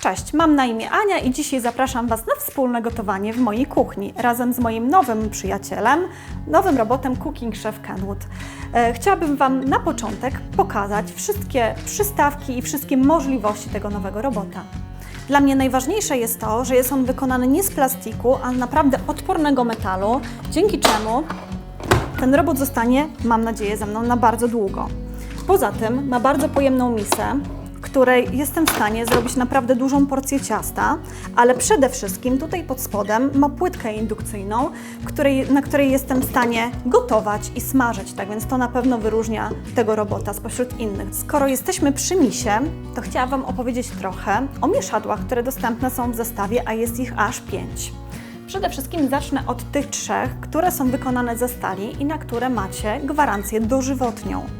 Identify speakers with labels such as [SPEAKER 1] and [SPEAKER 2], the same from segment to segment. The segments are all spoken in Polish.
[SPEAKER 1] Cześć, mam na imię Ania i dzisiaj zapraszam Was na wspólne gotowanie w mojej kuchni razem z moim nowym przyjacielem, nowym robotem Cooking Chef Kenwood. E, Chciałabym Wam na początek pokazać wszystkie przystawki i wszystkie możliwości tego nowego robota. Dla mnie najważniejsze jest to, że jest on wykonany nie z plastiku, a naprawdę odpornego metalu, dzięki czemu ten robot zostanie, mam nadzieję, ze mną na bardzo długo. Poza tym ma bardzo pojemną misę, której jestem w stanie zrobić naprawdę dużą porcję ciasta, ale przede wszystkim tutaj pod spodem ma płytkę indukcyjną, której, na której jestem w stanie gotować i smażyć, tak więc to na pewno wyróżnia tego robota spośród innych. Skoro jesteśmy przy misie, to chciałam Wam opowiedzieć trochę o mieszadłach, które dostępne są w zestawie, a jest ich aż pięć. Przede wszystkim zacznę od tych trzech, które są wykonane ze stali i na które macie gwarancję dożywotnią.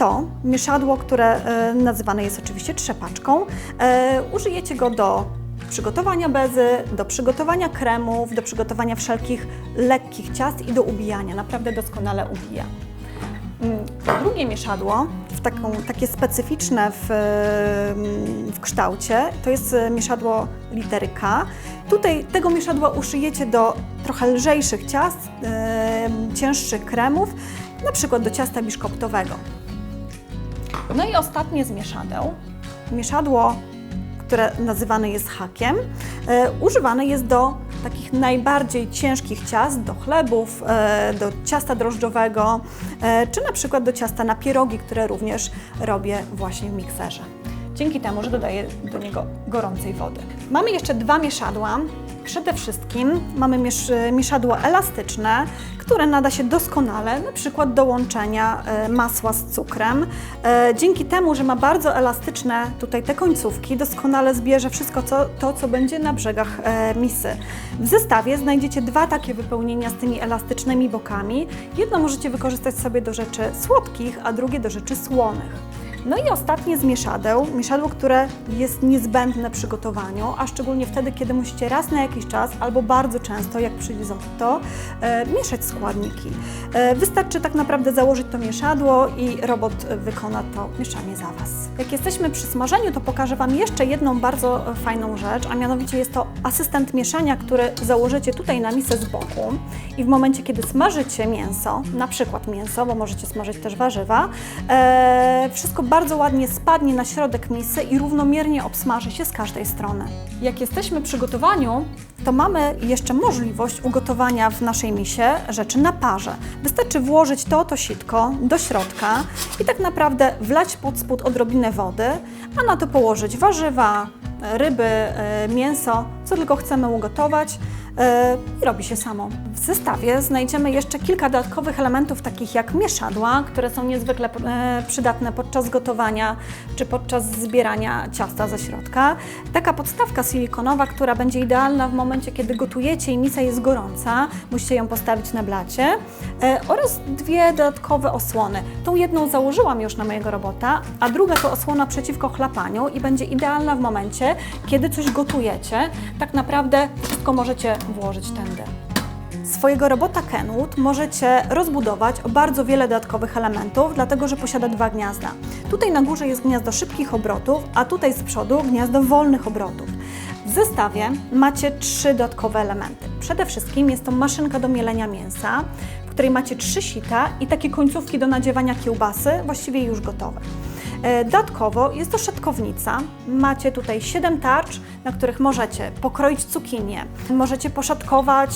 [SPEAKER 1] To mieszadło, które e, nazywane jest oczywiście trzepaczką. E, użyjecie go do przygotowania bezy, do przygotowania kremów, do przygotowania wszelkich lekkich ciast i do ubijania. Naprawdę doskonale ubija. Mm, Drugie mieszadło, w taką, takie specyficzne w, mm, w kształcie, to jest mieszadło litery K. Tutaj tego mieszadła uszyjecie do trochę lżejszych ciast, e, cięższych kremów, na przykład do ciasta biszkoptowego. No i ostatnie z mieszadeł. Mieszadło, które nazywane jest hakiem, e, używane jest do takich najbardziej ciężkich ciast, do chlebów, e, do ciasta drożdżowego, e, czy na przykład do ciasta na pierogi, które również robię właśnie w mikserze. Dzięki temu, że dodaję do niego gorącej wody. Mamy jeszcze dwa mieszadła. Przede wszystkim mamy miesz mieszadło elastyczne, które nada się doskonale na przykład do łączenia e, masła z cukrem. E, Dzięki temu, że ma bardzo elastyczne tutaj te końcówki, doskonale zbierze wszystko co, to, co będzie na brzegach e, misy. W zestawie znajdziecie dwa takie wypełnienia z tymi elastycznymi bokami. Jedno możecie wykorzystać sobie do rzeczy słodkich, a drugie do rzeczy słonych. No i ostatnie z mieszadeł, mieszadło, które jest niezbędne przy gotowaniu, a szczególnie wtedy, kiedy musicie raz na jakiś czas albo bardzo często, jak przy risotto, e, mieszać składniki. E, wystarczy tak naprawdę założyć to mieszadło i robot wykona to mieszanie za Was. Jak jesteśmy przy smażeniu, to pokażę Wam jeszcze jedną bardzo fajną rzecz, a mianowicie jest to asystent mieszania, który założycie tutaj na misę z boku i w momencie, kiedy smażycie mięso, na przykład mięso, bo możecie smażyć też warzywa, e, wszystko bardzo ładnie spadnie na środek misy i równomiernie obsmaży się z każdej strony. Jak jesteśmy przy gotowaniu, to mamy jeszcze możliwość ugotowania w naszej misie rzeczy na parze. Wystarczy włożyć to oto sitko do środka i tak naprawdę wlać pod spód odrobinę wody, a na to położyć warzywa, ryby, e, mięso, co tylko chcemy ugotować i robi się samo. W zestawie znajdziemy jeszcze kilka dodatkowych elementów, takich jak mieszadła, które są niezwykle e, przydatne podczas gotowania czy podczas zbierania ciasta ze środka. Taka podstawka silikonowa, która będzie idealna w momencie, kiedy gotujecie i misa jest gorąca, musicie ją postawić na blacie e, oraz dwie dodatkowe osłony. Tą jedną założyłam już na mojego robota, a druga to osłona przeciwko chlapaniu i będzie idealna w momencie, kiedy coś gotujecie. Tak naprawdę wszystko możecie włożyć tędy. Swojego robota Kenwood możecie rozbudować o bardzo wiele dodatkowych elementów, dlatego że posiada dwa gniazda. Tutaj na górze jest gniazdo szybkich obrotów, a tutaj z przodu gniazdo wolnych obrotów. W zestawie macie trzy dodatkowe elementy. Przede wszystkim jest to maszynka do mielenia mięsa, w której macie trzy sita i takie końcówki do nadziewania kiełbasy, właściwie już gotowe. E, Dodatkowo jest to szatkownica. Macie tutaj 7 tarcz, na których możecie pokroić cukinię, możecie poszatkować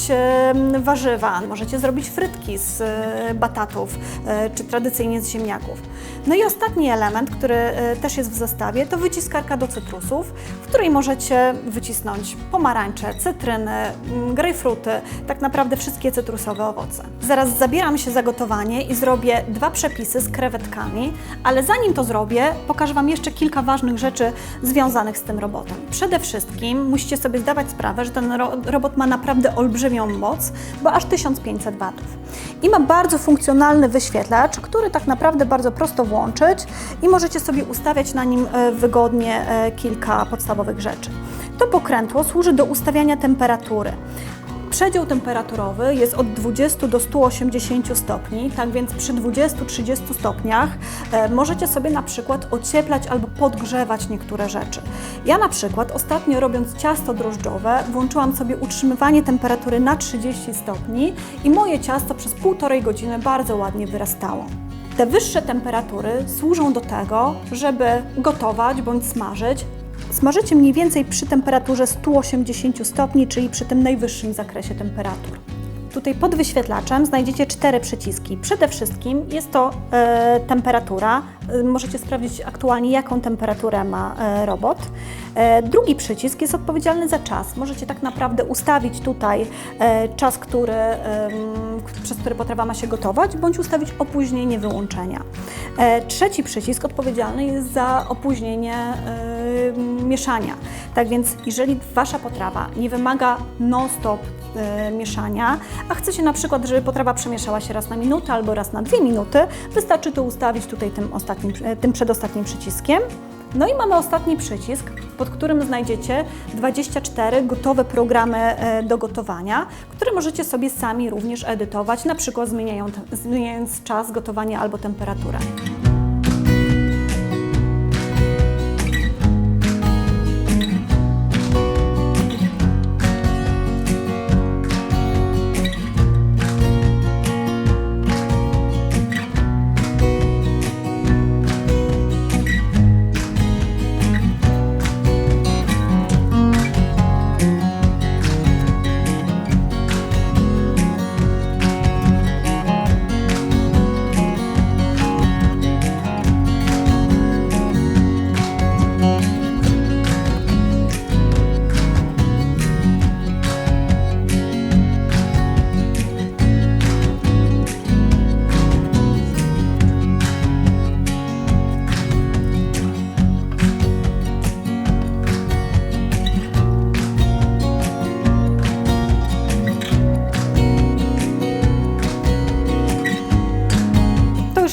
[SPEAKER 1] warzywa, możecie zrobić frytki z e, batatów, e, czy tradycyjnie z ziemniaków. No i ostatni element, który też jest w zestawie, to wyciskarka do cytrusów, w której możecie wycisnąć pomarańcze, cytryny, mm, grejpfruty, tak naprawdę wszystkie cytrusowe owoce. Zaraz zabieram się za gotowanie i zrobię dwa przepisy z krewetkami, ale zanim to zrobię, pokażę Wam jeszcze kilka ważnych rzeczy związanych z tym robotem. Przede wszystkim musicie sobie zdawać sprawę, że ten ro robot ma naprawdę olbrzymią moc, bo aż 1500 watów. I ma bardzo funkcjonalny wyświetlacz, który tak naprawdę bardzo prosto włączyć i możecie sobie ustawiać na nim e, wygodnie e, kilka podstawowych rzeczy. To pokrętło służy do ustawiania temperatury. Przedział temperaturowy jest od 20 do 180 stopni, tak więc przy 20-30 stopniach e, możecie sobie na przykład ocieplać albo podgrzewać niektóre rzeczy. Ja na przykład ostatnio robiąc ciasto drożdżowe włączyłam sobie utrzymywanie temperatury na 30 stopni i moje ciasto przez półtorej godziny bardzo ładnie wyrastało. Te wyższe temperatury służą do tego, żeby gotować bądź smażyć. Smażycie mniej więcej przy temperaturze 180 stopni, czyli przy tym najwyższym zakresie temperatur. Tutaj pod wyświetlaczem znajdziecie cztery przyciski. Przede wszystkim jest to e, temperatura. E, możecie sprawdzić aktualnie, jaką temperaturę ma e, robot. E, drugi przycisk jest odpowiedzialny za czas. Możecie tak naprawdę ustawić tutaj e, czas, który, em, przez który potrawa ma się gotować, bądź ustawić opóźnienie wyłączenia. E, trzeci przycisk odpowiedzialny jest za opóźnienie e, mieszania. Tak więc, jeżeli Wasza potrawa nie wymaga non-stop e, mieszania, a chcecie na przykład, żeby potrawa przemieszała się raz na minutę albo raz na dwie minuty, wystarczy to ustawić tutaj tym, ostatnim, e, tym przedostatnim przyciskiem. No i mamy ostatni przycisk, pod którym znajdziecie 24 gotowe programy do gotowania, które możecie sobie sami również edytować, na przykład zmieniając, zmieniając czas gotowania albo temperaturę.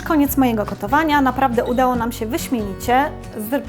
[SPEAKER 1] Koniec mojego gotowania. Naprawdę udało nam się wyśmienicie.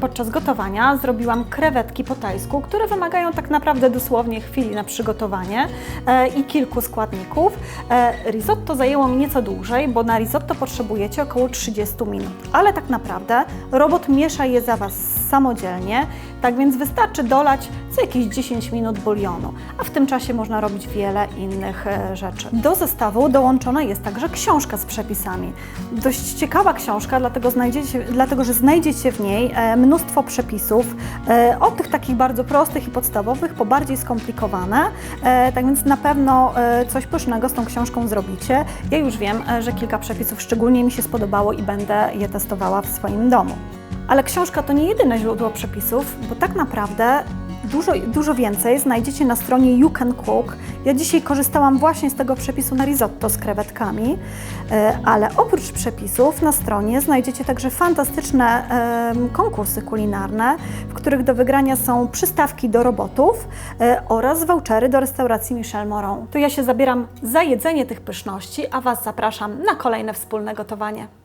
[SPEAKER 1] Podczas gotowania zrobiłam krewetki po tajsku, które wymagają tak naprawdę dosłownie chwili na przygotowanie e, i kilku składników. E, risotto zajęło mi nieco dłużej, bo na risotto potrzebujecie około 30 minut. Ale tak naprawdę robot miesza je za Was samodzielnie, tak więc wystarczy dolać co jakieś 10 minut bulionu, a w tym czasie można robić wiele innych e, rzeczy. Do zestawu dołączona jest także książka z przepisami. Dość ciekawa książka, dlatego, znajdziecie, dlatego że znajdziecie w niej e, mnóstwo przepisów, e, od tych takich bardzo prostych i podstawowych po bardziej skomplikowane, e, tak więc na pewno coś pysznego z tą książką zrobicie. Ja już wiem, że kilka przepisów szczególnie mi się spodobało i będę je testowała w swoim domu. Ale książka to nie jedyne źródło przepisów, bo tak naprawdę dużo, dużo więcej znajdziecie na stronie You Can Cook. Ja dzisiaj korzystałam właśnie z tego przepisu na risotto z krewetkami, e, ale oprócz przepisów na stronie znajdziecie także fantastyczne konkursy kulinarne, w których do wygrania są przystawki do robotów e, oraz vouchery do restauracji Michel Moron. To ja się zabieram za jedzenie tych pyszności, a Was zapraszam na kolejne wspólne gotowanie.